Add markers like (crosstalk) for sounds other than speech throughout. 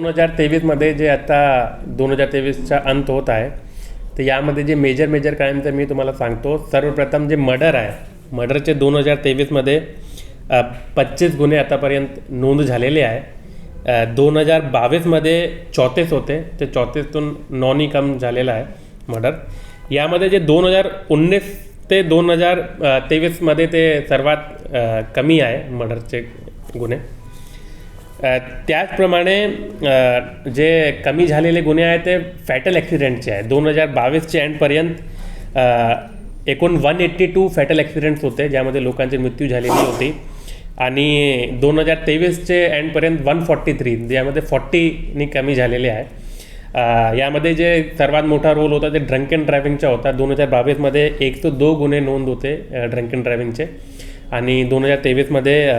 दोन हजार तेवीसमध्ये जे आता दोन हजार तेवीसचा अंत होत आहे तर यामध्ये जे मेजर मेजर क्राईमचं मी तुम्हाला सांगतो. सर्वप्रथम जे मर्डर आहे मर्डरचे दोन हजार तेवीसमध्ये पच्चीस गुन्हे आतापर्यंत नोंद झालेले आहे. दोन हजार बावीसमध्ये चौतीस होते ते चौतीसतून नॉन इकम झालेलं आहे मर्डर यामध्ये जे दोन हजार उन्नीस ते दोन हजार तेवीसमध्ये ते सर्वात कमी आहे मर्डरचे गुन्हे. त्याचप्रमाणे जे कमी झालेले गुन्हे आहेत ते फॅटल ॲक्सिडेंटचे आहे दोन हजार बावीसच्या एंडपर्यंत एकूण one eighty two fatal accidents होते ज्यामध्ये लोकांचे मृत्यू झालेली होती. आणि दोन हजार तेवीसचे एंडपर्यंत वन फॉर्टी थ्री ज्यामध्ये फॉर्टीनी कमी झालेले आहे. यामध्ये जे सर्वात मोठा रोल होता ते ड्रंक अँड ड्रायव्हिंगचा होता. दोन हजार बावीसमध्ये एक तो दो गुन्हे नोंद होते ड्रंक अँड ड्रायव्हिंगचे आणि दोन हजार तेवीसमध्ये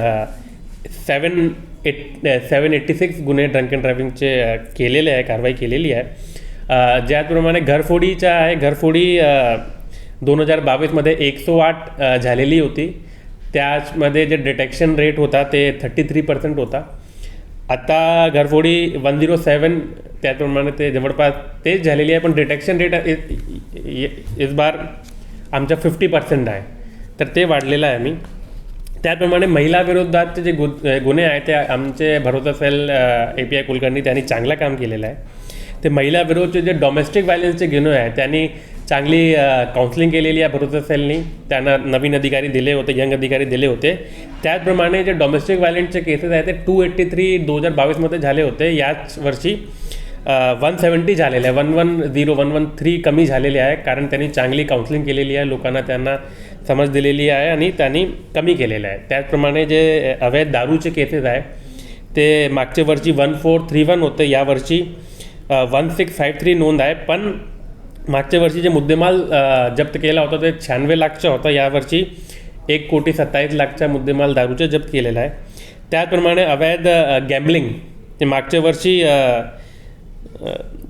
seven eight seven eighty six गुन्हे ड्रंक अँड ड्रायव्हिंगचे केलेले आहे कारवाई केलेली आहे. Uh, ज्याचप्रमाणे घरफोडीच्या आहे घरफोडी uh, दोन हजार बावीसमध्ये एकशे आठ uh, झालेली होती. त्याचमध्ये जे डिटेक्शन रेट होता ते थर्टी थ्री पर्सेंट होता. आता घरफोडी वन झिरो सेवन त्याचप्रमाणे ते जवळपास तेच झालेली आहे पण डिटेक्शन रेट इस बार आमच्या फिफ्टी पर्सेंट आहे. तर ते वाढलेलं आहे आम्ही. त्याचप्रमाणे महिलाविरोधात जे गु गुन्हे आहेत ते आमचे Bharosa cell A P I Kulkarni त्यांनी चांगलं काम केलेलं आहे. ते महिला विरोधचे जे डॉमेस्टिक व्हायलन्सचे गुन्हे आहेत त्यांनी चांगली काउन्सिलिंग केलेली आहे भरोसा सेलनी त्यांना नवीन अधिकारी दिले होते यंग अधिकारी दिले होते. त्याचप्रमाणे जे डॉमेस्टिक व्हायलन्सचे केसेस आहेत ते टू एट्टी थ्री दोन हजार बावीसमध्ये झाले होते. याच वर्षी वन सेवन्टी झालेले आहे. One one zero one one three कमी झालेले आहे. कारण त्यांनी चांगली काउन्सिलिंग केलेली आहे. लोकांना त्यांना समज दिलेली आहे आणि त्यांनी कमी केलेलं आहे. त्याचप्रमाणे जे अवैध दारूचे केसेस आहे ते मागच्या वर्षी वन फोर थ्री वन होते. यावर्षी वन सिक्स फाईव्ह थ्री नोंद आहे. पण मागच्या वर्षी जे मुद्देमाल जप्त केला होता ते शहाण्णव लाखचा होता. यावर्षी एक कोटी सत्तावीस लाखचा मुद्देमाल दारूचा जप्त केलेला आहे. त्याचप्रमाणे अवैध गॅम्बलिंग ते मागच्या वर्षी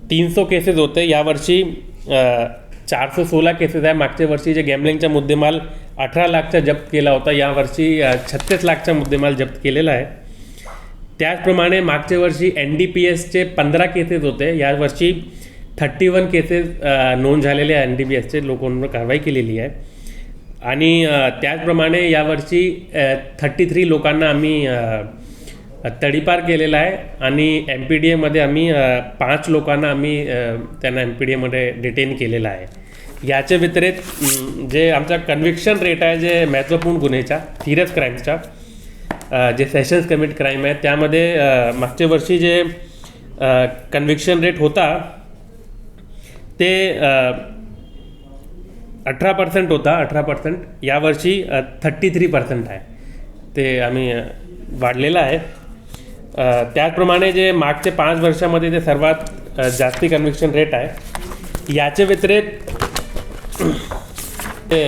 तीन सौ केसेस होते यावर्षी चारशे सोळा केसेस आहे. मागच्या वर्षी जे गॅमलिंगचा मुद्देमाल अठरा लाखचा जप्त केला होता यावर्षी छत्तीस लाखचा मुद्देमाल जप्त केलेला आहे. त्याचप्रमाणे मागच्या वर्षी एन डी पी एसचे पंधरा केसेस होते. यावर्षी थर्टी वन केसेस नोंद झालेले आहे एन डी पी एसचे लोकांवर कारवाई केलेली आहे. आणि त्याचप्रमाणे यावर्षी थर्टी थ्री लोकांना आम्ही तडीपार केलेला आहे आणि एम पी डी एमध्ये आम्ही पाच लोकांना आम्ही त्यांना एम पी डी एमध्ये डिटेन केलेलं आहे. याच्या व्यतिरिक्त जे आमचा कन्व्हिक्शन रेट आहे जे महत्त्वपूर्ण गुन्हेचा सिरियस क्राईमचा जे सेशन्स कमिट क्राईम आहे त्यामध्ये मागच्या वर्षी जे कन्व्हिक्शन रेट होता ते अठरा पर्सेंट होता अठरा पर्सेंट यावर्षी थर्टी थ्री पर्सेंट आहे. ते आम्ही वाढलेलं आहे. त्याचप्रमाणे जे मागचे पाच वर्षामध्ये (clears throat) ते सर्वात जास्ती कन्व्हिक्शन रेट आहे याच्या व्यतिरिक्त ते